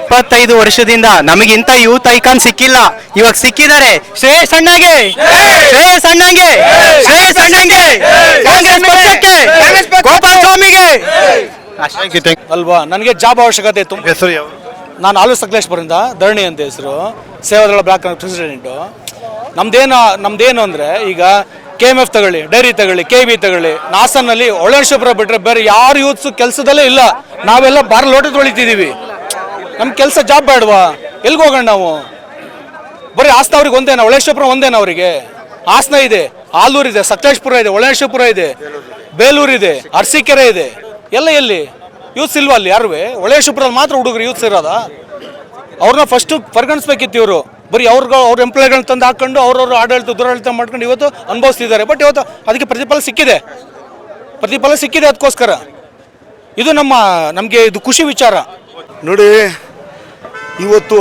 ಇಪ್ಪತ್ತೈದು ವರ್ಷದಿಂದ ನಮಗಿಂತ ಯೂತ್ ಐಕಾನ್ ಸಿಕ್ಕಿಲ್ಲ. ಇವಾಗ ಸಿಕ್ಕಿದ್ದಾರೆ. ಶ್ರೇಯಸ್ ಅಣ್ಣಗೆ. ಶ್ರೇಯಸ್ ಅಣ್ಣಂಗೆ. ಶ್ರೇಯಸ್ ಅಣ್ಣಂಗೆ. ಕಾಂಗ್ರೆಸ್ ಪಕ್ಷಕ್ಕೆ. ಗೋಪಾಲ ಸ್ವಾಮಿಗೆ. ಅಲ್ವಾ? ನನಗೆ ಜಾಬ್ ಅವಶ್ಯಕತೆ ತುಂಬ. ಹೆಸರು ನಾನು ಆಲೂ ಸಕಲೇಶ್ಪುರಿಂದ ಧರಣಿ ಅಂತ ಹೆಸರು. Sevadal block president. ನಮ್ದೇನು ನಮ್ದೇನು ಅಂದರೆ ಈಗ ಕೆ ಎಂ ಎಫ್ ತಗೊಳ್ಳಿ ಡೈರಿ ತಗೊಳ್ಳಿ ಕೆ ಬಿ ತಗೊಳ್ಳಿ ನಾಸನ್ನಲ್ಲಿ ಒಳೇಶ್ವರ ಬಿಟ್ಟರೆ ಬೇರೆ ಯಾರು ಯೂತ್ಸು ಕೆಲಸದಲ್ಲೇ ಇಲ್ಲ. ನಾವೆಲ್ಲ ಬಾರ ಲೋಟ ತೊಳಿತಿದ್ದೀವಿ. ನಮ್ಮ ಕೆಲಸ ಜಾಬ್ ಬೇಡವಾ? ಎಲ್ಗೆ ಹೋಗೋಣ ನಾವು? ಬರೀ ಹಾಸನ ಅವ್ರಿಗೆ ಒಂದೇನಾ? ಒಳೇಶ್ವರಪುರ ಒಂದೇನಾ ಅವರಿಗೆ? ಹಾಸನ ಇದೆ ಆಲೂರು ಇದೆ, ಸಕಲೇಶ್ಪುರ ಇದೆ ಒಳೇಶ್ವರಪುರ ಇದೆ, ಬೇಲೂರು ಇದೆ, ಅರಸೀಕೆರೆ ಇದೆ. ಎಲ್ಲ ಎಲ್ಲಿ? ಯೂತ್ಸ್ ಇಲ್ವಾ ಅಲ್ಲಿ? ಯಾರು ಒಳೇಶ್ವರಪುರದಲ್ಲಿ ಮಾತ್ರ ಹುಡುಗರು ಯೂತ್ಸ್ ಇರೋದ? ಅವ್ರನ್ನ ಫಸ್ಟು ಪರಿಗಣಿಸ್ಬೇಕಿತ್ತು ಇವರು. ಬರೀ ಅವ್ರಿಗೆ, ಅವ್ರ ಎಂಪ್ಲಾಯ್ಗಳನ್ನ ತಂದು ಹಾಕೊಂಡು ಅವ್ರವ್ರ ಆಡಳಿತ, ದುರಾಡಳಿತ ಮಾಡ್ಕೊಂಡು ಇವತ್ತು ಅನುಭವಿಸ್ತಿದ್ದಾರೆ. ಬಟ್ ಇವತ್ತು ಅದಕ್ಕೆ ಪ್ರತಿಫಲ ಸಿಕ್ಕಿದೆ. ಪ್ರತಿಫಲ ಸಿಕ್ಕಿದೆ ಅದಕ್ಕೋಸ್ಕರ. ಇದು ನಮ್ಮ, ನಮಗೆ ಇದು ಖುಷಿ ವಿಚಾರ. ನೋಡಿ ಇವತ್ತು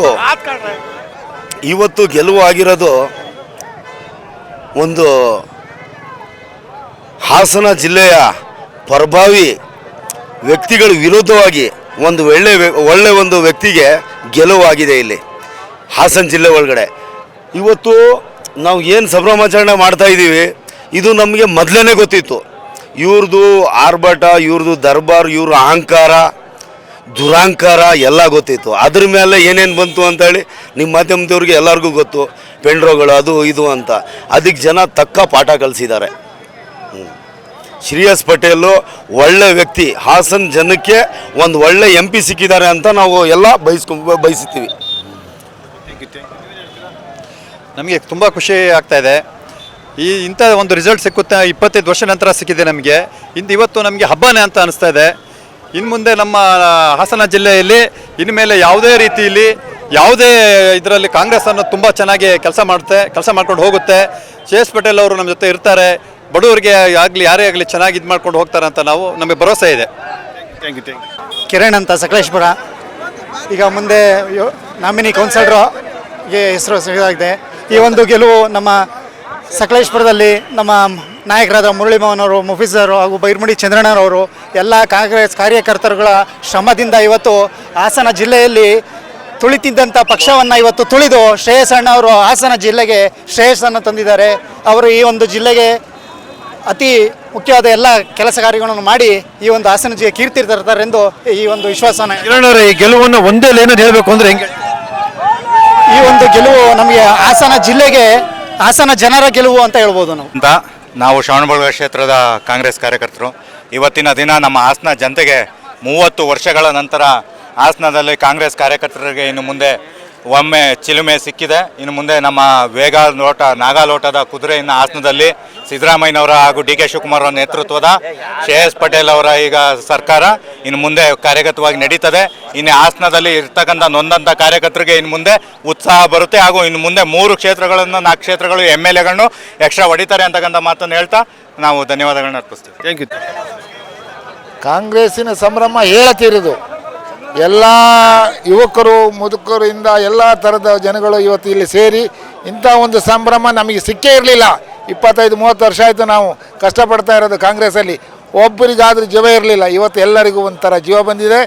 ಇವತ್ತು ಗೆಲುವು ಆಗಿರೋದು ಒಂದು ಹಾಸನ ಜಿಲ್ಲೆಯ ಪ್ರಭಾವಿ ವ್ಯಕ್ತಿಗಳ ವಿರುದ್ಧವಾಗಿ ಒಂದು ಒಳ್ಳೆ ಒಳ್ಳೆ ಒಂದು ವ್ಯಕ್ತಿಗೆ ಗೆಲುವಾಗಿದೆ ಇಲ್ಲಿ ಹಾಸನ ಜಿಲ್ಲೆ ಒಳಗಡೆ. ಇವತ್ತು ನಾವು ಏನು ಸಂಭ್ರಮಾಚರಣೆ ಮಾಡ್ತಾ ಇದ್ದೀವಿ ಇದು ನಮಗೆ ಮೊದಲೇ ಗೊತ್ತಿತ್ತು. ಇವ್ರದ್ದು ಆರ್ಭಟ ಇವ್ರದ್ದು ದರ್ಬಾರ್ ಇವ್ರ ಅಹಂಕಾರ ದುರಾಂಕಾರ ಎಲ್ಲ ಗೊತ್ತಿತ್ತು. ಅದ್ರ ಮೇಲೆ ಏನೇನು ಬಂತು ಅಂತೇಳಿ ನಿಮ್ಮ ಮಾಧ್ಯಮದವ್ರಿಗೆ ಎಲ್ಲರಿಗೂ ಗೊತ್ತು. ಪೆಂಡ್ರೋಗಳು ಅದು ಇದು ಅಂತ. ಅದಕ್ಕೆ ಜನ ತಕ್ಕ ಪಾಠ ಕಲಿಸಿದ್ದಾರೆ. ಶ್ರೀಯಸ್ ಪಟೇಲು ಒಳ್ಳೆ ವ್ಯಕ್ತಿ. ಹಾಸನ್ ಜನಕ್ಕೆ ಒಂದು ಒಳ್ಳೆ ಎಂ ಪಿ ಸಿಕ್ಕಿದ್ದಾರೆ ಅಂತ ನಾವು ಎಲ್ಲ ಬಯಸ್ಕೊ ಬಯಸುತ್ತೀವಿ ನಮಗೆ ತುಂಬ ಖುಷಿ ಆಗ್ತಾ ಇದೆ. ಈ ಇಂಥ ಒಂದು ರಿಸಲ್ಟ್ ಸಿಕ್ಕುತ್ತೆ ಇಪ್ಪತ್ತೈದು ವರ್ಷ ನಂತರ ಸಿಕ್ಕಿದೆ ನಮಗೆ. ಇಂದು ಇವತ್ತು ನಮಗೆ ಹಬ್ಬನೇ ಅಂತ ಅನಿಸ್ತಾ ಇದೆ. ಇನ್ನು ಮುಂದೆ ನಮ್ಮ ಹಾಸನ ಜಿಲ್ಲೆಯಲ್ಲಿ ಇನ್ನು ಮೇಲೆ ಯಾವುದೇ ರೀತಿಯಲ್ಲಿ ಯಾವುದೇ ಇದರಲ್ಲಿ ಕಾಂಗ್ರೆಸ್ ಅನ್ನು ತುಂಬ ಚೆನ್ನಾಗಿ ಕೆಲಸ ಮಾಡುತ್ತೆ ಕೆಲಸ ಮಾಡ್ಕೊಂಡು ಹೋಗುತ್ತೆ. ಸಿ ಎಸ್ ಪಟೇಲ್ ಅವರು ನಮ್ಮ ಜೊತೆ ಇರ್ತಾರೆ. ಬಡವರಿಗೆ ಆಗಲಿ ಯಾರೇ ಆಗಲಿ ಚೆನ್ನಾಗಿ ಇದು ಮಾಡ್ಕೊಂಡು ಹೋಗ್ತಾರೆ ಅಂತ ನಾವು ನಮಗೆ ಭರವಸೆ ಇದೆ. Thank you thank you Kiran ಅಂತ ಸಕಲೇಶ್ಪುರ. ಈಗ ಮುಂದೆ ನಾಮಿನಿ ಕೌನ್ಸಿಲರ್ಗೆ ಹೆಸರು ಸಿಗೋದಾಗಿದೆ ಈ ಒಂದು ಗೆಲುವು ನಮ್ಮ ಸಕಲೇಶ್ಪುರದಲ್ಲಿ ನಮ್ಮ ನಾಯಕರಾದ ಮುರಳಿ ಮೋಹನ್ ಅವರು ಮುಫೀಸರು ಹಾಗೂ ಬೈರ್ಮುಡಿ ಚಂದ್ರಣ್ಣನವರು ಎಲ್ಲ ಕಾಂಗ್ರೆಸ್ ಕಾರ್ಯಕರ್ತರುಗಳ ಶ್ರಮದಿಂದ ಇವತ್ತು ಹಾಸನ ಜಿಲ್ಲೆಯಲ್ಲಿ ತುಳಿತಿದ್ದಂಥ ಪಕ್ಷವನ್ನು ಇವತ್ತು ತುಳಿದು ಶ್ರೇಯಸ್ ಅಣ್ಣ ಅವರು ಹಾಸನ ಜಿಲ್ಲೆಗೆ ಶ್ರೇಯಸ್ಸನ್ನು ತಂದಿದ್ದಾರೆ. ಅವರು ಈ ಒಂದು ಜಿಲ್ಲೆಗೆ ಅತಿ ಮುಖ್ಯವಾದ ಎಲ್ಲ ಕೆಲಸ ಕಾರ್ಯಗಳನ್ನು ಮಾಡಿ ಈ ಒಂದು ಹಾಸನ ಜಿಲ್ಲೆ ಕೀರ್ತಿ ತರ್ತಾರೆ ಎಂದು ಈ ಒಂದು ವಿಶ್ವಾಸನ ಈ ಗೆಲುವನ್ನು ಒಂದೇ ಏನಾದ್ರು ಹೇಳಬೇಕು ಅಂದರೆ ಹೆಂಗೆ? ಈ ಒಂದು ಗೆಲುವು ನಮಗೆ ಹಾಸನ ಜಿಲ್ಲೆಗೆ ಹಾಸನ ಜನರ ಗೆಲುವು ಅಂತ ಹೇಳ್ಬೋದು ನಾವು. ನಾವು ಶ್ರವಣಬೆಳಗೊಳ ಕ್ಷೇತ್ರದ ಕಾಂಗ್ರೆಸ್ ಕಾರ್ಯಕರ್ತರು. ಇವತ್ತಿನ ದಿನ ನಮ್ಮ ಹಾಸನ ಜನತೆಗೆ ಮೂವತ್ತು ವರ್ಷಗಳ ನಂತರ ಹಾಸನದಲ್ಲಿ ಕಾಂಗ್ರೆಸ್ ಕಾರ್ಯಕರ್ತರಿಗೆ ಇನ್ನು ಮುಂದೆ ಒಮ್ಮೆ ಚಿಲುಮೆ ಸಿಕ್ಕಿದೆ. ಇನ್ನು ಮುಂದೆ ನಮ್ಮ ವೇಗ ಲೋಟ, ನಾಗಾಲೋಟದ ಕುದುರೆಯನ್ನು ಆಸನದಲ್ಲಿ ಸಿದ್ದರಾಮಯ್ಯನವರ ಹಾಗೂ ಡಿ ಕೆ ಶಿವಕುಮಾರ್ ಅವರ ನೇತೃತ್ವದ ಶ್ರೇಯಸ್ ಪಟೇಲ್ ಅವರ ಈಗ ಸರ್ಕಾರ ಇನ್ನು ಮುಂದೆ ಕಾರ್ಯಗತವಾಗಿ ನಡೀತದೆ. ಇನ್ನು ಹಾಸನದಲ್ಲಿ ಇರ್ತಕ್ಕಂಥ ನೊಂದಂಥ ಕಾರ್ಯಕರ್ತರಿಗೆ ಇನ್ನು ಮುಂದೆ ಉತ್ಸಾಹ ಬರುತ್ತೆ. ಹಾಗೂ ಇನ್ನು ಮುಂದೆ ಮೂರು ಕ್ಷೇತ್ರಗಳನ್ನು, ನಾಲ್ಕು ಕ್ಷೇತ್ರಗಳು ಎಂ ಎಲ್ ಎಗಳನ್ನು ಎಕ್ಸ್ಟ್ರಾ ಹೊಡಿತಾರೆ ಅಂತಕ್ಕಂಥ ಮಾತನ್ನು ಹೇಳ್ತಾ ನಾವು ಧನ್ಯವಾದಗಳನ್ನ ಅರ್ಪಿಸ್ತೀವಿ. ಥ್ಯಾಂಕ್ ಯು ಕಾಂಗ್ರೆಸ್ಸಿನ ಸಂಭ್ರಮ ಹೇಳತೀರಿದು. ಎಲ್ಲ ಯುವಕರು ಮುದುಕರಿಂದ ಎಲ್ಲ ಥರದ ಜನಗಳು ಇವತ್ತು ಇಲ್ಲಿ ಸೇರಿ ಇಂಥ ಒಂದು ಸಂಭ್ರಮ ನಮಗೆ ಸಿಕ್ಕೇ ಇರಲಿಲ್ಲ. ಇಪ್ಪತ್ತೈದು, ಮೂವತ್ತು ವರ್ಷ ಆಯಿತು ನಾವು ಕಷ್ಟಪಡ್ತಾ ಇರೋದು ಕಾಂಗ್ರೆಸ್ಸಲ್ಲಿ. ಒಬ್ಬರಿಗಾದರೂ ಜೀವ ಇರಲಿಲ್ಲ. ಇವತ್ತು ಎಲ್ಲರಿಗೂ ಒಂಥರ ಜೀವ ಬಂದಿದೆ.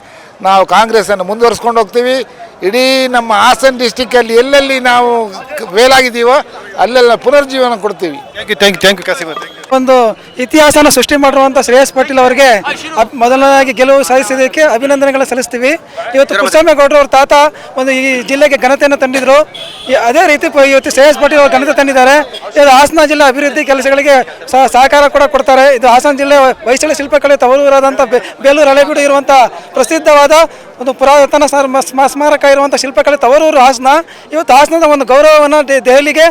ನಾವು ಕಾಂಗ್ರೆಸ್ಸನ್ನು ಮುಂದುವರ್ಸ್ಕೊಂಡು ಹೋಗ್ತೀವಿ. ಇಡೀ ನಮ್ಮ ಹಾಸನ ಡಿಸ್ಟಿಕ್ಕಲ್ಲಿ ಎಲ್ಲೆಲ್ಲಿ ನಾವು ಆಗಿದ್ದೀವೋ ಅಲ್ಲೆಲ್ಲ ಪುನರ್ಜೀವನ ಕೊಡ್ತೀವಿ. Thank you thank you thank you ಒಂದು ಇತಿಹಾಸನ ಸೃಷ್ಟಿ ಮಾಡಿರುವಂಥ ಶ್ರೇಯಸ್ ಪಾಟೀಲ್ ಅವರಿಗೆ ಮೊದಲನೇದಾಗಿ ಗೆಲುವು ಸಾಧಿಸಿದ್ದಕ್ಕೆ ಅಭಿನಂದನೆಗಳು ಸಲ್ಲಿಸ್ತೀವಿ. ಇವತ್ತು ಗೌಡ್ರು ಅವ್ರ ತಾತ ಒಂದು ಈ ಜಿಲ್ಲೆಗೆ ಘನತೆಯನ್ನು ತಂದಿದ್ರು. ಅದೇ ರೀತಿ ಇವತ್ತು ಶ್ರೇಯಸ್ ಪಾಟೀಲ್ ಅವರು ಘನತೆ ತಂದಿದ್ದಾರೆ. ಇದು ಹಾಸನ ಜಿಲ್ಲೆ ಅಭಿವೃದ್ಧಿ ಕೆಲಸಗಳಿಗೆ ಸಹ ಸಹಕಾರ ಕೂಡ ಕೊಡ್ತಾರೆ. ಇದು ಹಾಸನ ಜಿಲ್ಲೆ ವೈಶಾಲ್ಯ ಶಿಲ್ಪಕಲೆ ತವರೂರಾದಂಥ ಬೇಲೂರು ಹಳೆಬೀಡು ಇರುವಂಥ ಪ್ರಸಿದ್ಧವಾದ ಒಂದು ಪುರಾತನ ಸ್ಮ- ಸ್ಮ- ಸ್ಮಾರಕ ಇರುವಂಥ ಶಿಲ್ಪಕಲೆ ತವರೂರು ಹಾಸನ. ಇವತ್ತು ಹಾಸನದ ಒಂದು ಗೌರವವನ್ನು ದೆಹಲಿಗೆ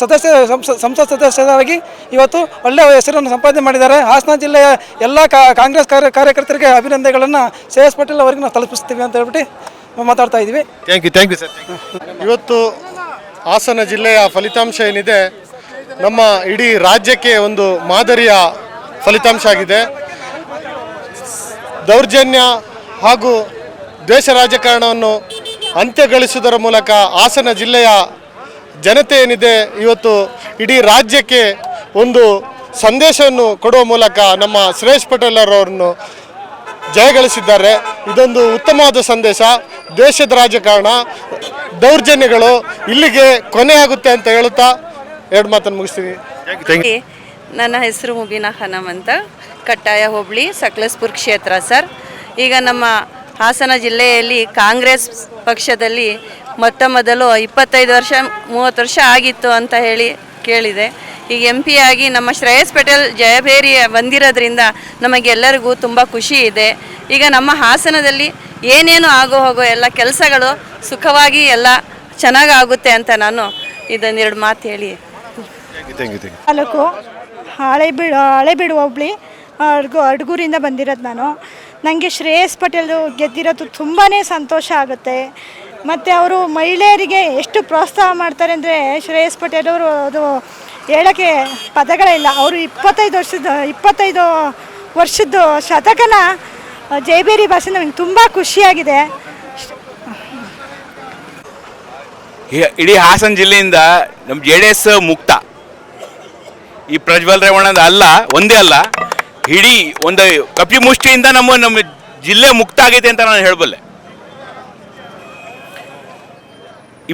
ಸದಸ್ಯ ಸಂಸ- ಸಂಸತ್ ಸದಸ್ಯರಾಗಿ ಇವತ್ತು ಒಳ್ಳೆಯ ಹೆಸರನ್ನು ಸಂಪಾದನೆ ಮಾಡಿದ್ದಾರೆ. ಹಾಸನ ಜಿಲ್ಲೆಯ ಎಲ್ಲ ಕಾ- ಕಾಂಗ್ರೆಸ್ ಕಾರ್ಯ ಕಾರ್ಯಕರ್ತರಿಗೆ ಅಭಿನಂದನೆಗಳನ್ನು ಶ್ರೇಯಸ್ ಪಟೇಲ್ ಅವರಿಗೆ ನಾವು ತಲುಪಿಸ್ತೀವಿ ಅಂತ ಹೇಳ್ಬಿಟ್ಟು ಮಾತಾಡ್ತಾ ಇದ್ದೀವಿ. Thank you thank you sir ಇವತ್ತು ಹಾಸನ ಜಿಲ್ಲೆಯ ಫಲಿತಾಂಶ ಏನಿದೆ? ನಮ್ಮ ಇಡೀ ರಾಜ್ಯಕ್ಕೆ ಒಂದು ಮಾದರಿಯ ಫಲಿತಾಂಶ ಆಗಿದೆ. ದೌರ್ಜನ್ಯ ಹಾಗೂ ದ್ವೇಷ ರಾಜಕಾರಣವನ್ನು ಅಂತ್ಯಗಳಿಸುವುದರ ಮೂಲಕ ಹಾಸನ ಜಿಲ್ಲೆಯ ಜನತೆ ಏನಿದೆ? ಇವತ್ತು ಇಡೀ ರಾಜ್ಯಕ್ಕೆ ಒಂದು ಸಂದೇಶವನ್ನು ಕೊಡುವ ಮೂಲಕ ನಮ್ಮ ಸುರೇಶ್ ಪಟೇಲ್ ಅವರನ್ನು ಜಯಗಳಿಸಿದ್ದಾರೆ ಇದೊಂದು ಉತ್ತಮವಾದ ಸಂದೇಶ. ದೇಶದ ರಾಜಕಾರಣ ದೌರ್ಜನ್ಯಗಳು ಇಲ್ಲಿಗೆ ಕೊನೆ ಆಗುತ್ತೆ ಅಂತ ಹೇಳುತ್ತಾ ಎರಡು ಮಾತನ್ನು ಮುಗಿಸ್ತೀನಿ. ನನ್ನ ಹೆಸರು ಮುಬೀನಾ ಹನಮ್ ಅಂತ. ಕಟ್ಟಾಯ ಹೋಬಳಿ ಸಕಲೇಶ್ಪುರ್ ಕ್ಷೇತ್ರ ಸರ್. ಈಗ ನಮ್ಮ ಹಾಸನ ಜಿಲ್ಲೆಯಲ್ಲಿ ಕಾಂಗ್ರೆಸ್ ಪಕ್ಷದಲ್ಲಿ ಮೊತ್ತ ಮೊದಲು ಇಪ್ಪತ್ತೈದು ವರ್ಷ ಮೂವತ್ತು ವರ್ಷ ಆಗಿತ್ತು ಅಂತ ಹೇಳಿ ಕೇಳಿದೆ. ಈಗ ಎಂ ಪಿ ಆಗಿ ನಮ್ಮ ಶ್ರೇಯಸ್ ಪಟೇಲ್ ಜಯಭೇರಿ ಬಂದಿರೋದ್ರಿಂದ ನಮಗೆಲ್ಲರಿಗೂ ತುಂಬ ಖುಷಿ ಇದೆ. ಈಗ ನಮ್ಮ ಹಾಸನದಲ್ಲಿ ಏನೇನು ಆಗೋ ಹೋಗೋ ಎಲ್ಲ ಕೆಲಸಗಳು ಸುಖವಾಗಿ ಎಲ್ಲ ಚೆನ್ನಾಗಾಗುತ್ತೆ ಅಂತ ನಾನು ಇದನ್ನೆರಡು ಮಾತು ಹೇಳಿ. ತಾಲೂಕು ಹಳೆಬೀಡು ಹಳೆಬೀಡು ಹೋಬ್ಳಿ ಅಡ್ಗು ಅಡ್ಗೂರಿಂದ ಬಂದಿರೋದು ನಾನು. ನನಗೆ ಶ್ರೇಯಸ್ ಪಟೇಲ್ ಗೆದ್ದಿರೋದು ತುಂಬಾ ಸಂತೋಷ ಆಗುತ್ತೆ. ಮತ್ತು ಅವರು ಮಹಿಳೆಯರಿಗೆ ಎಷ್ಟು ಪ್ರೋತ್ಸಾಹ ಮಾಡ್ತಾರೆ ಅಂದರೆ ಶ್ರೇಯಸ್ ಪಟೇಲ್ ಅವರು ಅದು ಹೇಳೋಕ್ಕೆ ಪದಗಳಿಲ್ಲ ಅವರು ಇಪ್ಪತ್ತೈದು ವರ್ಷದ, ಇಪ್ಪತ್ತೈದು ವರ್ಷದ್ದು ಶತಕನ ಜೈಬೇರಿ ಭಾಷೆ ನನಗೆ ತುಂಬ ಖುಷಿಯಾಗಿದೆ. ಇಡೀ ಹಾಸನ ಜಿಲ್ಲೆಯಿಂದ ನಮ್ಮ ಜೆ ಡಿ ಎಸ್ ಮುಕ್ತ. ಈ ಪ್ರಜ್ವಲ್ ರೇವಣ್ಣದ ಅಲ್ಲ, ಒಂದೇ ಅಲ್ಲ, ಇಡೀ ಒಂದು ಕಪಿಮುಷ್ಟಿಯಿಂದ ನಮ್ಮ ನಮ್ಮ ಜಿಲ್ಲೆ ಮುಕ್ತ ಆಗೈತೆ ಅಂತ ನಾನು ಹೇಳಬಲ್ಲೆ.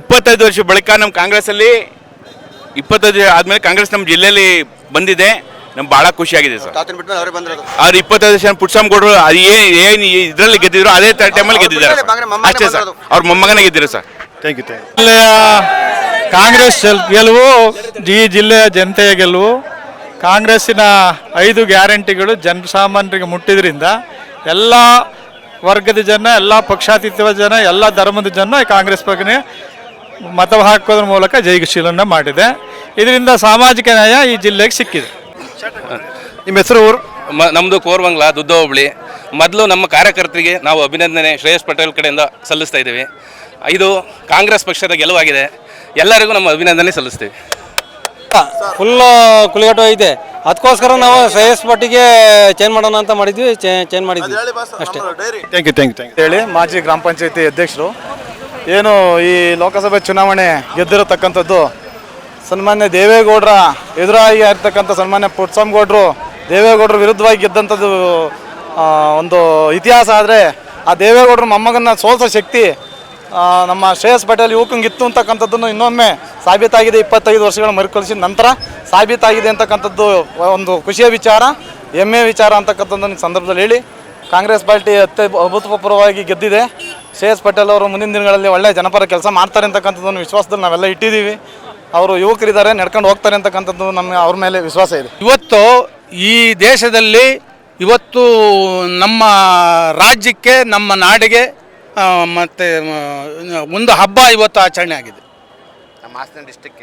ಇಪ್ಪತ್ತೈದು ವರ್ಷ ಬಳಿಕ ನಮ್ಮ ಕಾಂಗ್ರೆಸ್ಸಲ್ಲಿ ಇಪ್ಪತ್ತೈದು ಆದಮೇಲೆ ಕಾಂಗ್ರೆಸ್ ನಮ್ಮ ಜಿಲ್ಲೆಯಲ್ಲಿ ಬಂದಿದೆ. ನಮ್ಗೆ ಭಾಳ ಖುಷಿಯಾಗಿದೆ ಸರ್. ಅವ್ರು ಇಪ್ಪತ್ತೈದು ವರ್ಷ ಪುಟ್ಸಮ್ಗೌಡರು ಅದು ಏನು ಏನು ಇದರಲ್ಲಿ ಗೆದ್ದಿದ್ರು ಅದೇ ಟೈಮಲ್ಲಿ ಗೆದ್ದಿದ್ದಾರೆ. ಅಷ್ಟೇ ಸರ್. ಅವ್ರ ಮೊಮ್ಮಗನೇ ಗೆದ್ದಿರು ಸರ್. ಥ್ಯಾಂಕ್ ಯು ಜಿಲ್ಲೆಯ ಕಾಂಗ್ರೆಸ್ ಗೆಲುವು ಈ ಜಿಲ್ಲೆಯ ಜನತೆಯ ಗೆಲುವು. ಕಾಂಗ್ರೆಸ್ಸಿನ ಐದು ಗ್ಯಾರಂಟಿಗಳು ಜನಸಾಮಾನ್ಯರಿಗೆ ಮುಟ್ಟಿದ್ರಿಂದ ಎಲ್ಲ ವರ್ಗದ ಜನ ಎಲ್ಲ ಪಕ್ಷಾತೀತ ಜನ ಎಲ್ಲ ಧರ್ಮದ ಜನ ಕಾಂಗ್ರೆಸ್ ಬಗ್ಗೆ ಮತ ಹಾಕೋದ್ರ ಮೂಲಕ ಜೈಗಶೀಲನ ಮಾಡಿದೆ. ಇದರಿಂದ ಸಾಮಾಜಿಕ ನ್ಯಾಯ ಈ ಜಿಲ್ಲೆಗೆ ಸಿಕ್ಕಿದೆ. ನಿಮ್ಮ ಹೆಸರು ಊರು? ಮ ನಮ್ಮದು ಕೋರ್ವಂಗ್ಲ ದುದ್ದ ಹೋಬಳಿ. ಮೊದಲು ನಮ್ಮ ಕಾರ್ಯಕರ್ತರಿಗೆ ನಾವು ಅಭಿನಂದನೆ ಶ್ರೇಯಸ್ ಪಟೇಲ್ ಕಡೆಯಿಂದ ಸಲ್ಲಿಸ್ತಾ ಇದ್ದೀವಿ. ಇದು ಕಾಂಗ್ರೆಸ್ ಪಕ್ಷದ ಗೆಲುವಾಗಿದೆ. ಎಲ್ಲರಿಗೂ ನಮ್ಮ ಅಭಿನಂದನೆ ಸಲ್ಲಿಸ್ತೀವಿ. ಫುಲ್ಲು ಕುಲಿಗಟ್ಟು ಐತೆ ಅದಕ್ಕೋಸ್ಕರ ನಾವು ಶ್ರೇಯಸ್ ಪಟ್ಟಿಗೆ ಚೇಂಜ್ ಮಾಡೋಣ ಅಂತ ಮಾಡಿದ್ವಿ ಚೇಂಜ್ ಮಾಡಿದ್ವಿ. ಅಷ್ಟೇ. Thank you thank you thank you ಹೇಳಿ ಮಾಜಿ ಗ್ರಾಮ ಪಂಚಾಯತಿ ಅಧ್ಯಕ್ಷರು ಏನು ಈ ಲೋಕಸಭೆ ಚುನಾವಣೆ ಗೆದ್ದಿರತಕ್ಕಂಥದ್ದು, ಸನ್ಮಾನ್ಯ ದೇವೇಗೌಡರ ಎದುರಾಗಿ ಆಗಿರ್ತಕ್ಕಂಥ ಸನ್ಮಾನ್ಯ ಪುಟ್ಸಮ್ಗೌಡರು ದೇವೇಗೌಡರ ವಿರುದ್ಧವಾಗಿ ಗೆದ್ದಂಥದ್ದು ಒಂದು ಇತಿಹಾಸ ಆದರೆ ಆ ದೇವೇಗೌಡರ ಮೊಮ್ಮಗನ್ನ ಸೋಲ್ಸೋ ಶಕ್ತಿ ನಮ್ಮ ಶ್ರೇಯಸ್ ಪಟೇಲ್ ಯುವಕಂಗಿತ್ತು ಅಂತಕ್ಕಂಥದ್ದನ್ನು ಇನ್ನೊಮ್ಮೆ ಸಾಬೀತಾಗಿದೆ ಇಪ್ಪತ್ತೈದು ವರ್ಷಗಳ ಮರುಕಳಿಸಿದ ನಂತರ ಸಾಬೀತಾಗಿದೆ ಅಂತಕ್ಕಂಥದ್ದು ಒಂದು ಖುಷಿಯ ವಿಚಾರ, ಹೆಮ್ಮೆಯ ವಿಚಾರ ಅಂತಕ್ಕಂಥದ್ದನ್ನು ಸಂದರ್ಭದಲ್ಲಿ ಹೇಳಿ, ಕಾಂಗ್ರೆಸ್ ಪಾರ್ಟಿ ಅತ್ಯ ಅಭೂತಪೂರ್ವವಾಗಿ ಗೆದ್ದಿದೆ. ಶ್ರೇಯಸ್ ಪಟೇಲ್ ಅವರು ಮುಂದಿನ ದಿನಗಳಲ್ಲಿ ಒಳ್ಳೆ ಜನಪರ ಕೆಲಸ ಮಾಡ್ತಾರೆ ಅಂತಕ್ಕಂಥದ್ದು ವಿಶ್ವಾಸದಲ್ಲಿ ನಾವೆಲ್ಲ ಇಟ್ಟಿದ್ದೀವಿ. ಅವರು ಯುವಕರಿದ್ದಾರೆ ನಡ್ಕೊಂಡು ಹೋಗ್ತಾರೆ ಅಂತಕ್ಕಂಥದ್ದು ನಮಗೆ ಅವ್ರ ಮೇಲೆ ವಿಶ್ವಾಸ ಇದೆ. ಇವತ್ತು ಈ ದೇಶದಲ್ಲಿ ಇವತ್ತು ನಮ್ಮ ರಾಜ್ಯಕ್ಕೆ ನಮ್ಮ ನಾಡಿಗೆ ಮತ್ತು ಒಂದು ಹಬ್ಬ ಇವತ್ತು ಆಚರಣೆ ಆಗಿದೆ.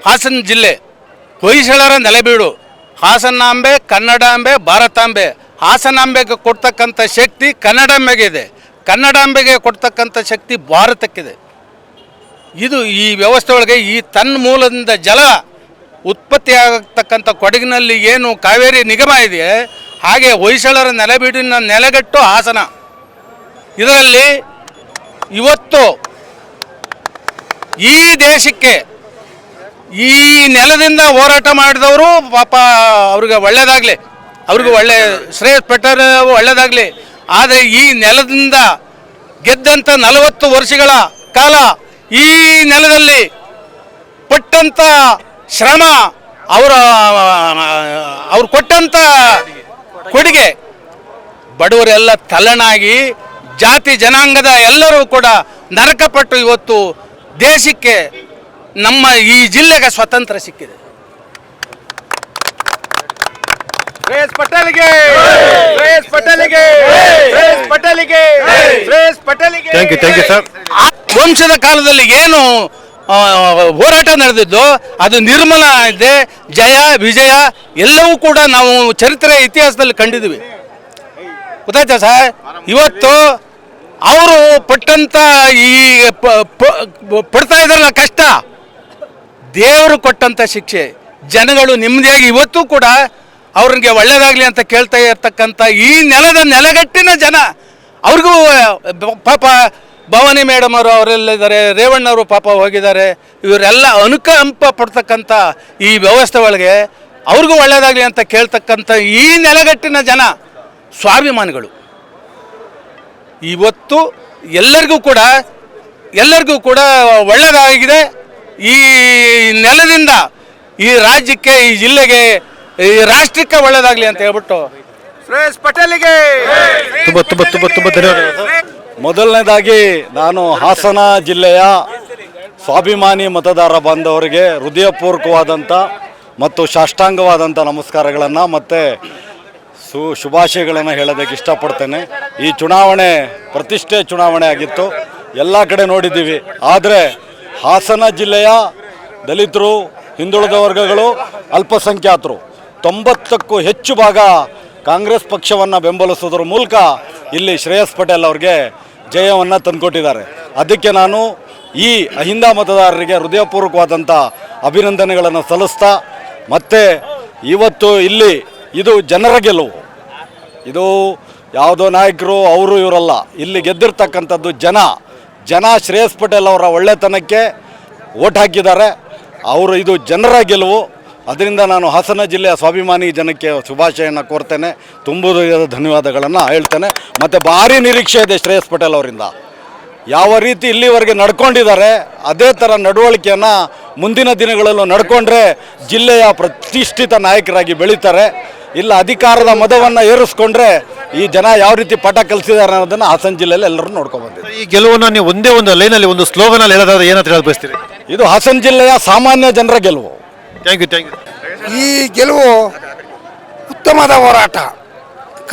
ಹಾಸನ ಜಿಲ್ಲೆ ಹೊಯ್ಸಳರ ನೆಲೆಬೀಡು ಹಾಸನಾಂಬೆ ಕನ್ನಡಾಂಬೆ ಭಾರತಾಂಬೆ ಹಾಸನಾಂಬೆಗೆ ಕೊಡ್ತಕ್ಕಂಥ ಶಕ್ತಿ ಕನ್ನಡಾಂಬೆಗೆ ಇದೆ. ಕನ್ನಡಾಂಬೆಗೆ ಕೊಡ್ತಕ್ಕಂಥ ಶಕ್ತಿ ಭಾರತಕ್ಕಿದೆ. ಇದು ಈ ವ್ಯವಸ್ಥೆ ಒಳಗೆ ಈ ತನ್ನ ಮೂಲದಿಂದ ಜಲ ಉತ್ಪತ್ತಿ ಆಗತಕ್ಕಂಥ ಕೊಡಗಿನಲ್ಲಿ ಏನು ಕಾವೇರಿ ನಿಗಮ ಇದೆ, ಹಾಗೆ ಹೊಯ್ಸಳರ ನೆಲೆಬೀಡಿನ ನೆಲೆಗಟ್ಟು ಹಾಸನ. ಇದರಲ್ಲಿ ಇವತ್ತು ಈ ದೇಶಕ್ಕೆ ಈ ನೆಲದಿಂದ ಹೋರಾಟ ಮಾಡಿದವರು ಪಾಪ ಅವ್ರಿಗೆ ಒಳ್ಳೆಯದಾಗಲಿ ಅವ್ರಿಗೆ ಒಳ್ಳೆ ಶ್ರೇಯಸ್ ಪೆಟ್ಟರ್ ಒಳ್ಳೇದಾಗಲಿ. ಆದರೆ ಈ ನೆಲದಿಂದ ಗೆದ್ದಂಥ ನಲವತ್ತು ವರ್ಷಗಳ ಕಾಲ ಈ ನೆಲದಲ್ಲಿ ಪಟ್ಟಂಥ ಶ್ರಮ ಅವರ, ಅವ್ರು ಕೊಟ್ಟಂಥ ಕೊಡುಗೆ. ಬಡವರೆಲ್ಲ ತಲ್ಲಣಾಗಿ ಜಾತಿ ಜನಾಂಗದ ಎಲ್ಲರೂ ಕೂಡ ನರಕಪಟ್ಟು ಇವತ್ತು ದೇಶಕ್ಕೆ ನಮ್ಮ ಈ ಜಿಲ್ಲೆಗೆ ಸ್ವತಂತ್ರ ಸಿಕ್ಕಿದೆ. ಶ್ರೇಯಸ್ ಪಟೇಲ್ಗೆ. ಶ್ರೇಯಸ್ ಪಟೇಲ್ಗೆ. ಶ್ರೇಯಸ್ ಪಟೇಲ್ಗೆ. Shreyas ಪಟೇಲ್ಗೆ. Thank you thank you sir ಆ ವಂಶದ ಕಾಲದಲ್ಲಿ ಏನು ಹೋರಾಟ ನಡೆದಿದ್ದು ಅದು ನಿರ್ಮಲ ಇದೆ. ಜಯ ವಿಜಯ ಎಲ್ಲವೂ ಕೂಡ ನಾವು ಚರಿತ್ರೆ ಇತಿಹಾಸದಲ್ಲಿ ಕಂಡಿದ್ದೀವಿ ಗೊತ್ತಾಯ್ತಾ ಸರ್? ಇವತ್ತು ಅವರು ಪಟ್ಟಂತ ಈ ಪಡ್ತಾ ಇದ್ರಲ್ಲ ಕಷ್ಟ. ದೇವರು ಕೊಟ್ಟಂತ ಶಿಕ್ಷೆ. ಜನಗಳು ನೆಮ್ಮದಿಯಾಗಿ ಇವತ್ತು ಕೂಡ ಅವ್ರಿಗೆ ಒಳ್ಳೇದಾಗಲಿ ಅಂತ ಕೇಳ್ತಾ ಇರ್ತಕ್ಕಂಥ ಈ ನೆಲದ ನೆಲಗಟ್ಟಿನ ಜನ. ಅವ್ರಿಗೂ ಪಾಪ ಭವಾನಿ ಮೇಡಮ್ ಅವರು ಅವರೆಲ್ಲ ಇದ್ದಾರೆ ರೇವಣ್ಣವರು ಪಾಪ ಹೋಗಿದ್ದಾರೆ. ಇವರೆಲ್ಲ ಅನುಕಂಪ ಪಡ್ತಕ್ಕಂಥ ಈ ವ್ಯವಸ್ಥೆ ಒಳಗೆ ಅವ್ರಿಗೂ ಒಳ್ಳೆಯದಾಗಲಿ ಅಂತ ಕೇಳ್ತಕ್ಕಂಥ ಈ ನೆಲಗಟ್ಟಿನ ಜನ ಸ್ವಾಭಿಮಾನಿಗಳು. ಇವತ್ತು ಎಲ್ಲರಿಗೂ ಕೂಡ ಎಲ್ಲರಿಗೂ ಕೂಡ ಒಳ್ಳೆಯದಾಗಿದೆ ಈ ನೆಲದಿಂದ ಈ ರಾಜ್ಯಕ್ಕೆ, ಈ ಜಿಲ್ಲೆಗೆ ಈ ರಾಷ್ಟ್ರಕ್ಕೆ ಒಳ್ಳೇದಾಗ್ಲಿ ಅಂತ ಹೇಳ್ಬಿಟ್ಟು. ಸುರೇಶ್ ಪಟೇಲಿಗೆ. ತುಂಬ ತುಂಬ ತುಂಬ ತುಂಬ ಧನ್ಯವಾದಗಳು. ಮೊದಲನೇದಾಗಿ ನಾನು ಹಾಸನ ಜಿಲ್ಲೆಯ ಸ್ವಾಭಿಮಾನಿ ಮತದಾರ ಬಾಂಧವರಿಗೆ ಹೃದಯಪೂರ್ವಕವಾದಂಥ ಮತ್ತು ಸಾಷ್ಟಾಂಗವಾದಂಥ ನಮಸ್ಕಾರಗಳನ್ನು ಮತ್ತು ಸು ಶುಭಾಶಯಗಳನ್ನು ಹೇಳೋದಕ್ಕೆ ಇಷ್ಟಪಡ್ತೇನೆ. ಈ ಚುನಾವಣೆ ಪ್ರತಿಷ್ಠೆ ಚುನಾವಣೆ ಆಗಿತ್ತು. ಎಲ್ಲ ಕಡೆ ನೋಡಿದ್ದೀವಿ. ಆದರೆ ಹಾಸನ ಜಿಲ್ಲೆಯ ದಲಿತರು ಹಿಂದುಳಿದ ವರ್ಗಗಳು ಅಲ್ಪಸಂಖ್ಯಾತರು. ತೊಂಬತ್ತಕ್ಕೂ ಹೆಚ್ಚು ಭಾಗ ಕಾಂಗ್ರೆಸ್ ಪಕ್ಷವನ್ನು ಬೆಂಬಲಿಸೋದ್ರ ಮೂಲಕ ಇಲ್ಲಿ ಶ್ರೇಯಸ್ ಪಟೇಲ್ ಅವ್ರಿಗೆ ಜಯವನ್ನು ತಂದುಕೊಟ್ಟಿದ್ದಾರೆ. ಅದಕ್ಕೆ ನಾನು ಈ ಅಹಿಂದ ಮತದಾರರಿಗೆ ಹೃದಯಪೂರ್ವಕವಾದಂಥ ಅಭಿನಂದನೆಗಳನ್ನು ಸಲ್ಲಿಸ್ತಾ, ಮತ್ತು ಇವತ್ತು ಇಲ್ಲಿ ಇದು ಜನರ ಗೆಲುವು. ಇದು ಯಾವುದೋ ನಾಯಕರು, ಅವರು, ಇವರಲ್ಲ. ಇಲ್ಲಿ ಗೆದ್ದಿರ್ತಕ್ಕಂಥದ್ದು ಜನ. ಜನ ಶ್ರೇಯಸ್ ಪಟೇಲ್ ಅವರ ಒಳ್ಳೆತನಕ್ಕೆ ಓಟ್ ಹಾಕಿದ್ದಾರೆ. ಅವರು ಇದು ಜನರ ಗೆಲುವು. ಅದರಿಂದ ನಾನು ಹಾಸನ ಜಿಲ್ಲೆಯ ಸ್ವಾಭಿಮಾನಿ ಜನಕ್ಕೆ ಶುಭಾಶಯನ ಕೋರ್ತೇನೆ. ತುಂಬುದ ಧನ್ಯವಾದಗಳನ್ನು ಹೇಳ್ತೇನೆ. ಮತ್ತು ಭಾರಿ ನಿರೀಕ್ಷೆ ಇದೆ ಶ್ರೇಯಸ್ ಪಟೇಲ್ ಅವರಿಂದ. ಯಾವ ರೀತಿ ಇಲ್ಲಿವರೆಗೆ ನಡ್ಕೊಂಡಿದ್ದಾರೆ ಅದೇ ಥರ ನಡವಳಿಕೆಯನ್ನು ಮುಂದಿನ ದಿನಗಳಲ್ಲೂ ನಡ್ಕೊಂಡ್ರೆ ಜಿಲ್ಲೆಯ ಪ್ರತಿಷ್ಠಿತ ನಾಯಕರಾಗಿ ಬೆಳೀತಾರೆ. ಇಲ್ಲ ಅಧಿಕಾರದ ಮದವನ್ನು ಏರಿಸ್ಕೊಂಡ್ರೆ ಈ ಜನ ಯಾವ ರೀತಿ ಪಾಠ ಕಲಿಸಿದ್ದಾರೆ ಅನ್ನೋದನ್ನು ಹಾಸನ ಜಿಲ್ಲೆಯಲ್ಲಿ ಎಲ್ಲರೂ ನೋಡ್ಕೊಬಂದಿದೆ ಈ ಗೆಲುವನ್ನು ನೀವು ಒಂದೇ ಒಂದು ಲೈನಲ್ಲಿ ಒಂದು ಸ್ಲೋಗನಲ್ಲಿ ಹೇಳೋದಾದ್ರೆ ಏನಂತ ಹೇಳಿ ಬಯಸ್ತೀರಿ ಇದು ಹಾಸನ ಜಿಲ್ಲೆಯ ಸಾಮಾನ್ಯ ಜನರ ಗೆಲುವು. ಥ್ಯಾಂಕ್ ಯು ಥ್ಯಾಂಕ್ ಯು ಈ ಗೆಲುವು ಉತ್ತಮದ ಹೋರಾಟ.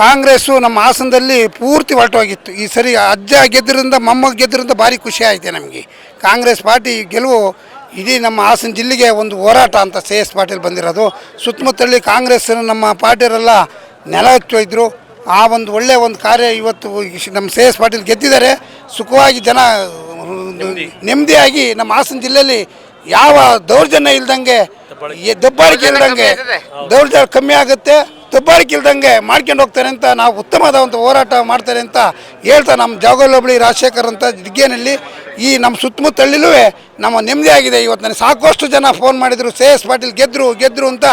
ಕಾಂಗ್ರೆಸ್ಸು ನಮ್ಮ ಹಾಸನದಲ್ಲಿ ಪೂರ್ತಿ ಹೊರಟೋಗಿತ್ತು. ಈ ಸರಿ ಅಜ್ಜ ಗೆದ್ದರಿಂದ ಮೊಮ್ಮ ಗೆದ್ದರಿಂದ ಭಾರಿ ಖುಷಿ ಆಯಿತು ನಮಗೆ. ಕಾಂಗ್ರೆಸ್ ಪಾರ್ಟಿ ಗೆಲುವು ಇಡೀ ನಮ್ಮ ಹಾಸನ ಜಿಲ್ಲೆಗೆ ಒಂದು ಹೋರಾಟ ಅಂತ ಸಿ ಎಸ್ ಪಾಟೀಲ್ ಬಂದಿರೋದು. ಸುತ್ತಮುತ್ತಲಲ್ಲಿ ಕಾಂಗ್ರೆಸ್ ನಮ್ಮ ಪಾರ್ಟಿಯರೆಲ್ಲ ನೆಲ ಹಚ್ಚೋಯ್ದರು ಆ ಒಂದು ಒಳ್ಳೆಯ ಒಂದು ಕಾರ್ಯ ಇವತ್ತು ನಮ್ಮ ಸಿ ಎಸ್ ಪಾಟೀಲ್ ಗೆದ್ದಿದ್ದಾರೆ. ಸುಖವಾಗಿ ಜನ, ನೆಮ್ಮದಿಯಾಗಿ ನಮ್ಮ ಹಾಸನ ಜಿಲ್ಲೆಯಲ್ಲಿ ಯಾವ ದೌರ್ಜನ್ಯ ಇಲ್ದಂಗೆ ದಬ್ಬಾಳಿಕೆ. ಇಲ್ದಂಗೆ ದೌರ್ಜನ್ಯ ಕಮ್ಮಿ ಆಗುತ್ತೆ. ದಬ್ಬಾಳಿಕೆ ಇಲ್ದಂಗೆ ಮಾಡ್ಕೊಂಡು ಹೋಗ್ತಾರೆ ಅಂತ ನಾವು ಉತ್ತಮವಾದ ಒಂದು ಹೋರಾಟ ಮಾಡ್ತಾರೆ ಅಂತ ಹೇಳ್ತಾ ನಮ್ಮ ಜಾಗೋಲೊಬ್ಳಿ ರಾಜಶೇಖರ್ ಅಂತ ದಿಗ್ಗೇನಲ್ಲಿ ಈ ನಮ್ಮ ಸುತ್ತಮುತ್ತ ಹಳ್ಳಿಲೂ ನಮ್ಮ ನೆಮ್ಮದಿ ಆಗಿದೆ ಇವತ್ತು ನನಗೆ ಸಾಕಷ್ಟು ಜನ ಫೋನ್ ಮಾಡಿದರು ಸಿ ಎಸ್ ಪಾಟೀಲ್ ಗೆದ್ರು ಗೆದ್ದರು ಅಂತ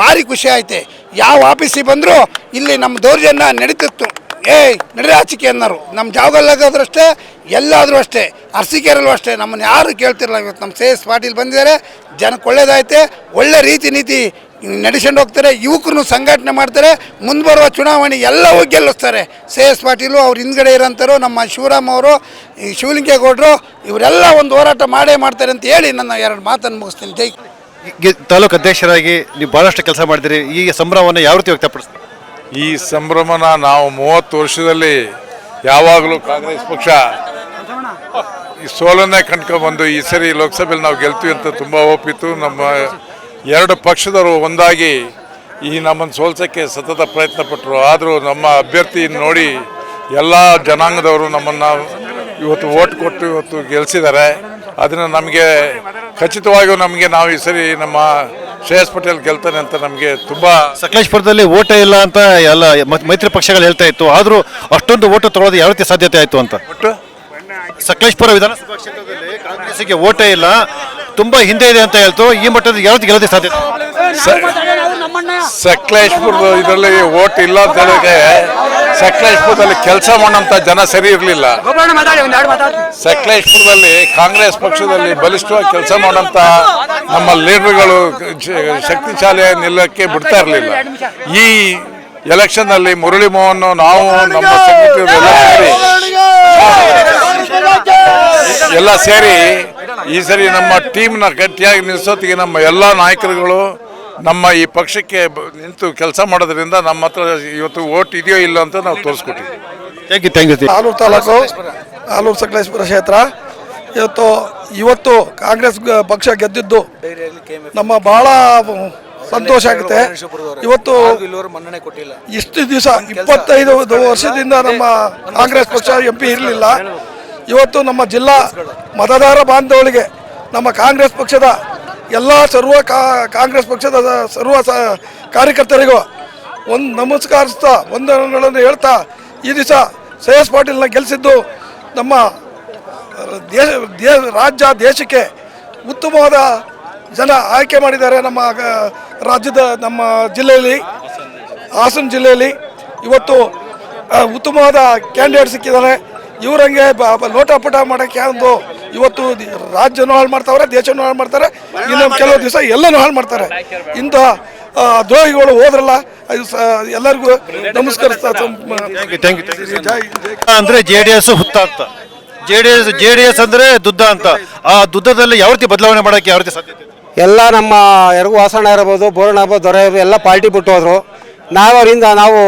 ಭಾರಿ ಖುಷಿ ಆಯ್ತೆ. ಯಾವ ಆಫೀಸಿಗೆ ಬಂದರೂ ಇಲ್ಲಿ ನಮ್ಮ ದೌರ್ಜನ್ಯ ನಡೀತಿತ್ತು. ಏಯ್ ನಡ್ರಿ ಆಚಿಕೆ ಅನ್ನೋರು. ನಮ್ಮ ಜಾವಗಲ್ಲಾಗಾದ್ರೂ ಅಷ್ಟೇ, ಎಲ್ಲಾದರೂ ಅಷ್ಟೇ, ಅರಸಿಕೆರಲ್ಲೂ ಅಷ್ಟೇ, ನಮ್ಮನ್ನು ಯಾರು ಕೇಳ್ತಿರಲ್ಲ ಇವತ್ತು. ನಮ್ಮ ಸಿ ಎಸ್ ಪಾಟೀಲ್ ಬಂದಿದ್ದಾರೆ, ಜನಕ್ಕೆ ಒಳ್ಳೇದಾಯ್ತೆ, ಒಳ್ಳೆ ರೀತಿ ನೀತಿ ನಡೆಸ್ಕೊಂಡು ಹೋಗ್ತಾರೆ ಯುವಕರು ಸಂಘಟನೆ ಮಾಡ್ತಾರೆ, ಮುಂದೆ ಬರುವ ಚುನಾವಣೆ ಎಲ್ಲವೂ ಗೆಲ್ಲಿಸ್ತಾರೆ. ಸಿ ಎಸ್ ಪಾಟೀಲು ಅವ್ರ ಹಿಂದ್ಗಡೆ ಇರೋಂಥವ್ರು, ನಮ್ಮ ಶಿವರಾಮ್ ಅವರು, ಈ ಶಿವಲಿಂಗೇಗೌಡರು, ಇವರೆಲ್ಲ ಒಂದು ಹೋರಾಟ ಮಾಡೇ ಮಾಡ್ತಾರೆ ಅಂತ ಹೇಳಿ ನನ್ನ ಎರಡು ಮಾತನ್ನು ಮುಗಿಸ್ತೀನಿ. ಜೈ ತಾಲೂಕು ಅಧ್ಯಕ್ಷರಾಗಿ ನೀವು ಭಾಳಷ್ಟು ಕೆಲಸ ಮಾಡಿದಿರಿ ಈ ಸಂಭ್ರಮವನ್ನು ಯಾವ ರೀತಿ ವ್ಯಕ್ತಪಡಿಸ್ತೀರಿ? ಈ ಸಂಭ್ರಮನ ನಾವು ಮೂವತ್ತು ವರ್ಷದಲ್ಲಿ ಯಾವಾಗಲೂ ಕಾಂಗ್ರೆಸ್ ಪಕ್ಷ ಈ ಸೋಲನ್ನೇ ಕಂಡ್ಕೊಂಡ್ಬಂದು ಈ ಸರಿ ಲೋಕಸಭೆಯಲ್ಲಿ ನಾವು ಗೆಲ್ತೀವಿ ಅಂತ ತುಂಬ ಒಪ್ಪಿತ್ತು. ನಮ್ಮ ಎರಡು ಪಕ್ಷದವರು ಒಂದಾಗಿ ಈ ನಮ್ಮನ್ನು ಸೋಲ್ಸೋಕ್ಕೆ ಸತತ ಪ್ರಯತ್ನ ಪಟ್ಟರು ಆದರೂ ನಮ್ಮ ಅಭ್ಯರ್ಥಿ ನೋಡಿ ಎಲ್ಲ ಜನಾಂಗದವರು ನಮ್ಮನ್ನು ಇವತ್ತು ಓಟ್ ಕೊಟ್ಟು ಇವತ್ತು ಗೆಲ್ಲಿಸಿದ್ದಾರೆ ಅದನ್ನು ನಮಗೆ ಖಚಿತವಾಗಿಯೂ ನಮಗೆ ನಾವು ಈ ಸರಿ ನಮ್ಮ ಶ್ರೇಯಸ್ ಪಟೇಲ್ ಗೆಲ್ತಾನೆ ಅಂತ ನಮಗೆ ತುಂಬಾ ಸಕಲೇಶ್ಪುರದಲ್ಲಿ ಓಟ ಇಲ್ಲ ಅಂತ ಎಲ್ಲ ಮೈತ್ರಿ ಪಕ್ಷಗಳು ಹೇಳ್ತಾ ಇತ್ತು. ಆದರೂ ಅಷ್ಟೊಂದು ಓಟ ತಗೊಳ್ಳೋದು ಯಾವ ರೀತಿ ಸಾಧ್ಯತೆ ಆಯಿತು ಅಂತ? ಒಟ್ಟು? ಸಕಲೇಶ್ಪುರ ವಿಧಾನಸಭಾ ಕ್ಷೇತ್ರದಲ್ಲಿ ಕಾಂಗ್ರೆಸ್ಗೆ ಓಟೇ ಇಲ್ಲ. ತುಂಬಾ ಹಿಂದೆ ಇದೆ ಅಂತ ಹೇಳ್ತು. ಈ ಮಟ್ಟದಲ್ಲಿ ಯಾವ ರೀತಿ ಗೆಲ್ಲೋದಕ್ಕೆ ಸಾಧ್ಯತೆ? ಸಕಲೇಶ್ಪುರದ ಇದರಲ್ಲಿ ಓಟ್ ಇಲ್ಲ ಅಂತ ಹೇಳಿದ್ರೆ ಸಕಲೇಶ್ಪುರದಲ್ಲಿ ಕೆಲಸ ಮಾಡೋಂಥ ಜನ ಸರಿ ಇರಲಿಲ್ಲ. ಸಕಲೇಶ್ಪುರದಲ್ಲಿ ಕಾಂಗ್ರೆಸ್ ಪಕ್ಷದಲ್ಲಿ ಬಲಿಷ್ಠವಾಗಿ ಕೆಲಸ ಮಾಡೋಂಥ ನಮ್ಮ ಲೀಡರ್ಗಳು ಶಕ್ತಿಶಾಲಿ ನಿಲ್ಲಕ್ಕೆ ಬಿಡ್ತಾ ಇರಲಿಲ್ಲ. ಈ ಎಲೆಕ್ಷನ್ ಅಲ್ಲಿ ಮುರಳಿ ಮೋಹನ್ ನಾವು ನಮ್ಮ ಸೇರಿ ಎಲ್ಲ ಸೇರಿ ಈ ಸರಿ ನಮ್ಮ ಟೀಮ್ನ ಗಟ್ಟಿಯಾಗಿ ನಿಲ್ಲಿಸೋತಿಗೆ ನಮ್ಮ ಎಲ್ಲ ನಾಯಕರುಗಳು ನಮ್ಮ ಈ ಪಕ್ಷಕ್ಕೆ ಬ- ನಿಂತು ಕೆಲಸ ಮಾಡೋದ್ರಿಂದ ನಮ್ಮ ಹತ್ರ ಇವತ್ತು ಓಟ್ ಇದೆಯೋ ಇಲ್ಲ ಅಂತ ನಾವು ತೋರಿಸ್ಕೊಟ್ಟಿದ್ದೀವಿ thank you thank you Alur taluk Alur Sakleshwar ಕ್ಷೇತ್ರ. ಇವತ್ತು ಇವತ್ತು ಕಾಂಗ್ರೆಸ್ ಪಕ್ಷ ಗೆದ್ದಿದ್ದು ನಮ್ಮ ಬಹಳ ಸಂತೋಷ ಆಗುತ್ತೆ. ಇವತ್ತು ಮನ್ನಣೆ ಕೊಟ್ಟಿಲ್ಲ ಇಷ್ಟು ದಿವಸ ಇಪ್ಪತ್ತೈದು ವರ್ಷದಿಂದ ನಮ್ಮ ಕಾಂಗ್ರೆಸ್ ಪಕ್ಷ ಎಂ ಪಿ ಇರಲಿಲ್ಲ. ಇವತ್ತು ನಮ್ಮ ಜಿಲ್ಲಾ ಮತದಾರ ಬಾಂಧವಳಿಗೆ ನಮ್ಮ ಕಾಂಗ್ರೆಸ್ ಪಕ್ಷದ ಎಲ್ಲ ಸರ್ವ ಕಾಂಗ್ರೆಸ್ ಪಕ್ಷದ ಸರ್ವ ಸ- ಕಾರ್ಯಕರ್ತರಿಗೂ ಒಂದು ನಮಸ್ಕರಿಸ್ತಾ, ವಂದನೆಗಳನ್ನು ಹೇಳ್ತಾ ಈ ದಿವಸ ಶ್ರೇಯಸ್ ಪಾಟೀಲ್ನ ಗೆಲ್ಲಿಸಿದ್ದು ನಮ್ಮ ದೇಶ, ದೇ, ರಾಜ್ಯ, ದೇಶಕ್ಕೆ ಉತ್ತಮವಾದ ಜನ ಆಯ್ಕೆ ಮಾಡಿದ್ದಾರೆ ನಮ್ಮ ರಾಜ್ಯದ ನಮ್ಮ ಜಿಲ್ಲೆಯಲ್ಲಿ, ಹಾಸನ ಜಿಲ್ಲೆಯಲ್ಲಿ. ಇವತ್ತು ಉತ್ತಮವಾದ ಕ್ಯಾಂಡಿಡೇಟ್ ಸಿಕ್ಕಿದ್ದಾರೆ. ಇವರಂಗೆ ಲೋಟಾಪಟ ಮಾಡೋಕ್ಕೆ ಒಂದು ಇವತ್ತು ರಾಜ್ಯನೂ ಹಾಳು ಮಾಡ್ತಾವ್ರೆ ದೇಶನೂ ಹಾಳು ಮಾಡ್ತಾರೆ. ಇನ್ನೊಂದು ಕೆಲವು ದಿವಸ ಎಲ್ಲನೂ ಹಾಳು ಮಾಡ್ತಾರೆ. ಇಂಥ ದ್ರೋಹಿಗಳು ಹೋದ್ರಲ್ಲ ಅದು ಎಲ್ಲರಿಗೂ ನಮಸ್ಕಾರ ಅಂದ್ರೆ J D S ಹುತ್ತಾಂತ J D S J D S ಅಂದ್ರೆ ದುದ್ದ ಅಂತ. ಆ ದುದ್ದದಲ್ಲಿ ಯಾವ ರೀತಿ ಬದಲಾವಣೆ ಮಾಡೋಕೆ ಯಾವ ರೀತಿ ಸಾಧ್ಯತೆ ಎಲ್ಲ ನಮ್ಮ ಎರಗು ವಾಸಣ್ಣ ಇರ್ಬೋದು ಬೋರಣ್ಣ ಇರ್ಬೋದು ದೊರೆ ಇರ್ಬೋದು ಎಲ್ಲ ಪಾರ್ಟಿ ಬಿಟ್ಟು ಹೋದ್ರು. ನಾವು ಅವರಿಂದ ನಾವು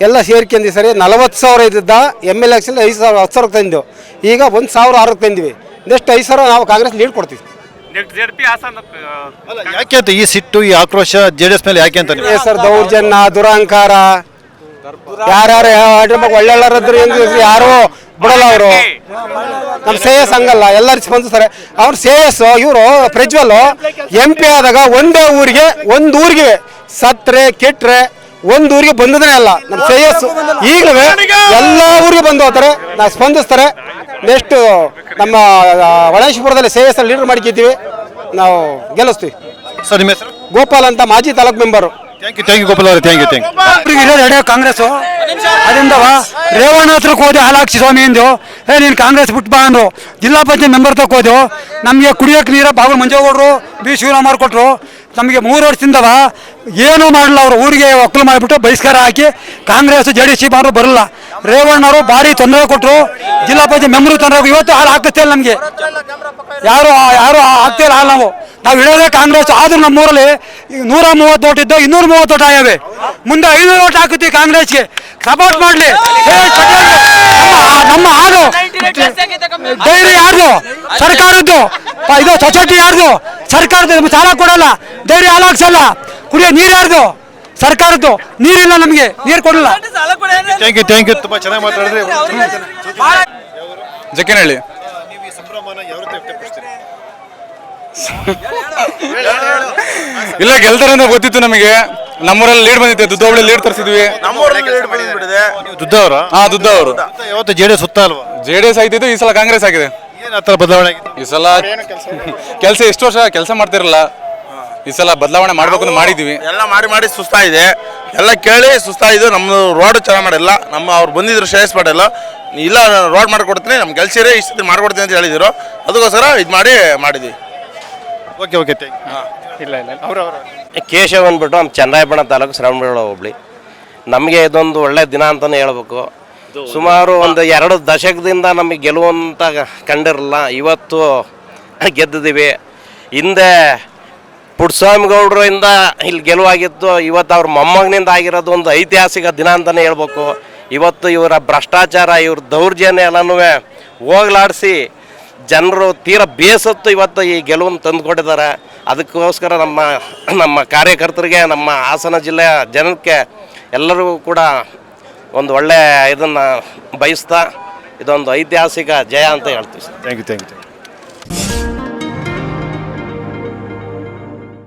ಎಲ್ಲ ಸೇರ್ಕೊಂಡಿ ಸರಿ ನಲವತ್ತು ಸಾವಿರ ಇದ್ದಿದ್ದ ಎಂ ಎಲ್ ಎಕ್ಸಲ್ಲಿ ಐದು ಸಾವಿರ ಹತ್ತು ಸಾವಿರಕ್ಕೆ ತಂದೆವು ಈಗ ಒಂದು ಸಾವಿರ ಆರಕ್ಕೆ ತಂದಿವಿ. ನೆಕ್ಸ್ಟ್ ಐದು ಸಾವಿರ ನಾವು ಕಾಂಗ್ರೆಸ್ ಲೀಡ್ ಕೊಡ್ತೀವಿ. ಅಲ್ಲ ಯಾಕೆ ಅಂತ ಈ ಸಿಟ್ಟು ಈ ಆಕ್ರೋಶ ಜೆ ಡಿ ಎಸ್ ಮೇಲೆ ಯಾಕೆ ಅಂತ ನೀವು? ಸರ್ ದೌರ್ಜನ್ಯ ದುರಹಂಕಾರ ಯಾರ್ಯಾರು ಒಳ್ಳೆ ಹೆಂಗಿದ್ರು ಯಾರು ಬಿಡಲ್ಲ ಅವರು. ನಮ್ಮ ಶ್ರೇಯಸ್ ಹಂಗಲ್ಲ ಎಲ್ಲರೂ ಸ್ಪಂದಿಸ್ತಾರೆ ಅವ್ರ ಶ್ರೇಯಸ್ ಇವರು ಪ್ರಜ್ವಲ್ ಎಂ ಪಿ ಆದಾಗ ಒಂದೇ ಊರಿಗೆ ಒಂದು ಊರಿಗೆ ಸತ್ರೆ ಕೆಟ್ರೆ ಒಂದು ಊರಿಗೆ ಬಂದದೇ ಅಲ್ಲ. ನಮ್ಮ ಶ್ರೇಯಸ್ ಈಗಲೂ ಎಲ್ಲ ಊರಿಗೆ ಬಂದು ಹೋಗ್ತಾರೆ ನಾವು ಸ್ಪಂದಿಸ್ತಾರೆ. ನೆಕ್ಸ್ಟ್ ನಮ್ಮ ಒಳೇಶ್ವರದಲ್ಲಿ ಶ್ರೇಯಸ್ ಲೀಡರ್ ಮಾಡ್ಕಿದ್ದೀವಿ ನಾವು ಗೆಲ್ಲಿಸ್ತೀವಿ. ಸರ್ ನಿಮ್ಮ ಹೆಸರು? ಗೋಪಾಲ್ ಅಂತ ಮಾಜಿ taluk member thank you thank you Gopal ಅವರೇ ಥ್ಯಾಂಕ್ ಯು ಥ್ಯಾಂಕ್ ಯು ಇರೋದು ಕಾಂಗ್ರೆಸ್ ಅದರಿಂದ ರೇವಣ್ಣ ಹತ್ರಕ್ಕೆ ಹೋದೆ ಹಾಲಾಕ್ಷಿ ಸ್ವಾಮಿ ಎಂದು ಏ ನೀನು ಕಾಂಗ್ರೆಸ್ ಬಿಟ್ಟು ಬಾ ಅಂದ್ರು. ಜಿಲ್ಲಾ ಪಂಚಾಯತ್ ಮೆಂಬರ್ ತಕ್ಕ ಹೋದೆವು ನಮಗೆ ಕುಡಿಯೋಕೆ ನೀರ ಬಾಬು ಮಂಜೇಗೌಡರು ಬಿ. ಶಿವರಾಮ್ ಕೊಟ್ಟರು ನಮಗೆ ಮೂರು ವರ್ಷದಿಂದವ ಏನೂ ಮಾಡಲ್ಲ ಅವರು. ಊರಿಗೆ ಒಕ್ಕಲು ಮಾಡಿಬಿಟ್ಟು ಬಹಿಷ್ಕಾರ ಹಾಕಿ ಕಾಂಗ್ರೆಸ್ ಜೆ ಡಿ ಸಿ ಬಾರು ಬರಲ್ಲ. ರೇವಣ್ಣವರು ಭಾರಿ ತೊಂದರೆ ಕೊಟ್ಟರು ಜಿಲ್ಲಾ ಪಂಚಾಯತ್ ಮೆಂಬರ್ ತೊಂದರೆ ಇವತ್ತು ಹಾಲು ಹಾಕುತ್ತೆ ನಮಗೆ. ಯಾರು ಯಾರು ಆಗ್ತಿಲ್ಲ ಹಾಲು ನಾವು. ನಾವು ಇಡೋದೇ ಕಾಂಗ್ರೆಸ್ ಆದರೂ ನಮ್ಮೂರಲ್ಲಿ ನೂರ ಮೂವತ್ತು ಓಟ್ ಇದ್ದು ಇನ್ನೂರ ಮೂವತ್ತು ಓಟ್ ಆಗ್ಯಾವೆ. ಮುಂದೆ ಐನೂರು ಓಟ್ ಹಾಕುತ್ತೀವಿ ಕಾಂಗ್ರೆಸ್ಗೆ ಸಪೋರ್ಟ್ ಮಾಡಲಿ. ನಮ್ಮ ಹಾಲು ಡೈರಿ ಯಾರ್ದು? ಸರ್ಕಾರದ್ದು. ಇದು ಸೊಸೈಟಿ ಯಾರ್ದು? ಸರ್ಕಾರದ ನಮ್ಗೆ ಸಾಲ ಕೊಡಲ್ಲ. ಧೈರ್ಯ ಹಾಲು ಹಾಕ್ಸಲ್ಲ. ಕುಡಿಯೋ ನೀರು ಯಾರ್ದು? ಸರ್ಕಾರದ್ದು. ನೀರಿಲ್ಲ ನಮಗೆ. ನೀರು ಕೊಡಲ್ಲ. ಥ್ಯಾಂಕ್ ಯು ಥ್ಯಾಂಕ್ ಯು ತುಂಬಾ ಚೆನ್ನಾಗಿ ಮಾತಾಡಿದ್ರೆ. ಜಕ್ಕಿನಹಳ್ಳಿ. ಇಲ್ಲ ಗೆಲ್ತಾರೆ ಅಂತ ಗೊತ್ತಿತ್ತು ನಮಗೆ. ನಮ್ಮೂರಲ್ಲಿ ಲೀಡ್ ಬಂದಿದೆ ದುದ್ದೋಬಳಿ ಲೀಡ್ ತರಿಸಿದ್ವಿ. ದುದ್ದವರ ಹಾ ದುದ್ದವರು ಯಾವತ್ತು ಜೆ ಡಿ ಎಸ್ ಸುತ್ತ ಅಲ್ವಾ ಜೆ ಡಿ ಎಸ್ ಆಯ್ತಿದ್ದು ಈ ಸಲ ಕಾಂಗ್ರೆಸ್ ಆಗಿದೆ. ಏನ್ ಆ ಥರ ಬದಲಾವಣೆ ಆಗಿದೆ? ಈ ಸಲ ಕೆಲಸ ಎಷ್ಟು ವರ್ಷ ಕೆಲಸ ಮಾಡ್ತಿರಲ್ಲ ಈ ಸಲ ಬದಲಾವಣೆ ಮಾಡ್ಬೇಕು ಅಂತ ಮಾಡಿದ್ವಿ. ಎಲ್ಲ ಮಾಡಿ ಮಾಡಿ ಸುಸ್ತಾಗಿದೆ ಎಲ್ಲ ಕೇಳಿ ಸುಸ್ತಾಯಿದ್ದು ನಮ್ಮ ರೋಡ್ ಚೆನ್ನಾಗಿ ಮಾಡಿಲ್ಲ. ನಮ್ಮ ಅವ್ರು ಬಂದಿದ್ರು ಶ್ರೇಯಸ್ ಮಾಡಿಲ್ಲ ಇಲ್ಲ ರೋಡ್ ಮಾಡ್ಕೊಡ್ತೀನಿ ನಮ್ಮ ಕೆಲ್ಸಿರೇ ಇಷ್ಟು ಮಾಡ್ಕೊಡ್ತೀನಿ ಅಂತ ಹೇಳಿದ್ರು. ಅದಕ್ಕೋಸ್ಕರ ಇದು ಮಾಡಿ ಮಾಡಿದ್ವಿ. ಓಕೆ ಓಕೆ ಥ್ಯಾಂಕ್ ಇಲ್ಲ ಇಲ್ಲ. ಕೇಶವ್ ಅಂದ್ಬಿಟ್ಟು ನಮ್ಮ ಚನ್ನರಾಯಪಟ್ಟಣ ತಾಲೂಕು ಶ್ರವಣಬೆಳಗೊಳ ಹೋಬಳಿ. ನಮಗೆ ಇದೊಂದು ಒಳ್ಳೆ ದಿನ ಅಂತಲೇ ಹೇಳ್ಬೇಕು. ಸುಮಾರು ಒಂದು ಎರಡು ದಶಕದಿಂದ ನಮಗೆ ಗೆಲುವಂತ ಕಂಡಿರಲ್ಲ ಇವತ್ತು ಗೆದ್ದಿದ್ದೀವಿ. ಹಿಂದೆ ಪುಟ್ಸ್ವಾಮಿಗೌಡರಿಂದ ಇಲ್ಲಿ ಗೆಲುವಾಗಿತ್ತು ಇವತ್ತು ಅವ್ರ ಮೊಮ್ಮಗನಿಂದ ಆಗಿರೋದು ಒಂದು ಐತಿಹಾಸಿಕ ದಿನ ಅಂತಲೇ ಹೇಳ್ಬೇಕು. ಇವತ್ತು ಇವರ ಭ್ರಷ್ಟಾಚಾರ ಇವ್ರ ದೌರ್ಜನ್ಯ ಎಲ್ಲನೂ ಹೋಗ್ಲಾಡಿಸಿ ಜನರು ತೀರ ಬೇಸತ್ತು ಇವತ್ತು ಈ ಗೆಲುವನ್ನು ತಂದುಕೊಟ್ಟಿದ್ದಾರೆ. ಅದಕ್ಕೋಸ್ಕರ ನಮ್ಮ ನಮ್ಮ ಕಾರ್ಯಕರ್ತರಿಗೆ, ನಮ್ಮ ಹಾಸನ ಜಿಲ್ಲೆಯ ಜನಕ್ಕೆ ಎಲ್ಲರಿಗೂ ಕೂಡ ಒಂದು ಒಳ್ಳೆಯ ಇದನ್ನು ಬಯಸ್ತಾ ಇದೊಂದು ಐತಿಹಾಸಿಕ ಜಯ ಅಂತ ಹೇಳ್ತೀವಿ ಥ್ಯಾಂಕ್ ಯು ಥ್ಯಾಂಕ್ ಯು